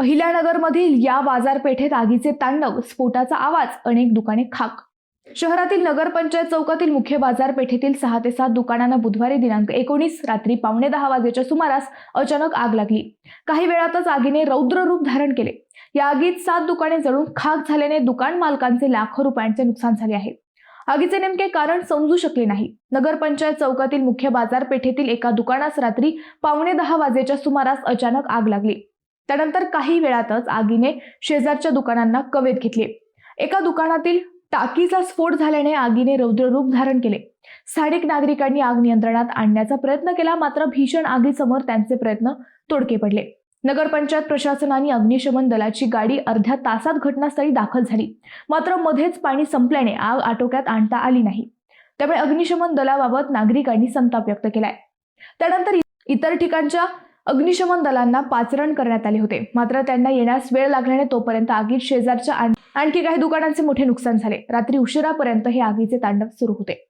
अहिल्यानगरमधील या बाजारपेठेत आगीचे तांडव स्फोटाचा आवाज अनेक दुकाने खाक. शहरातील नगरपंचायत चौकातील मुख्य बाजारपेठेतील सहा ते सात दुकानांना बुधवारी दिनांक एकोणीस रात्री पावणे दहा वाजेच्या सुमारास अचानक आग लागली. काही वेळातच आगीने रौद्र रूप धारण केले. या आगीत सात दुकाने जळून खाक झाल्याने दुकान मालकांचे लाखो रुपयांचे नुकसान झाले आहे. आगीचे नेमके कारण समजू शकले नाही. नगरपंचायत चौकातील मुख्य बाजारपेठेतील एका दुकानास रात्री पावणे दहा वाजेच्या सुमारास अचानक आग लागली. त्यानंतर काही वेळातच आगीने शेजारच्या दुकानांना कवेत घेतले. एका दुकानातील टाकीचा स्फोट झाल्याने आगीने रौद्र रूप धारण केले. स्थानिक नागरिकांनी आग नियंत्रणात आणण्याचा प्रयत्न केला मात्र भीषण आगीसमोर त्यांचे प्रयत्न तोडके पडले. नगरपंचायत प्रशासनाने अग्निशमन दलाची गाडी अर्ध्या तासात घटनास्थळी दाखल झाली. मात्र मध्येच पाणी संपल्याने आग आटोक्यात आणता आली नाही. त्यामुळे अग्निशमन दलाबाबत नागरिकांनी संताप व्यक्त केलाय. त्यानंतर इतर ठिकाणच्या अग्निशमन दलांना पाचरण करण्यात आले होते. मात्र त्यांना येण्यास वेळ लागल्याने तोपर्यंत आगीत शेजारच्या आणखी काही दुकानांचे मोठे नुकसान झाले. रात्री उशिरापर्यंत हे आगीचे तांडव सुरू होते.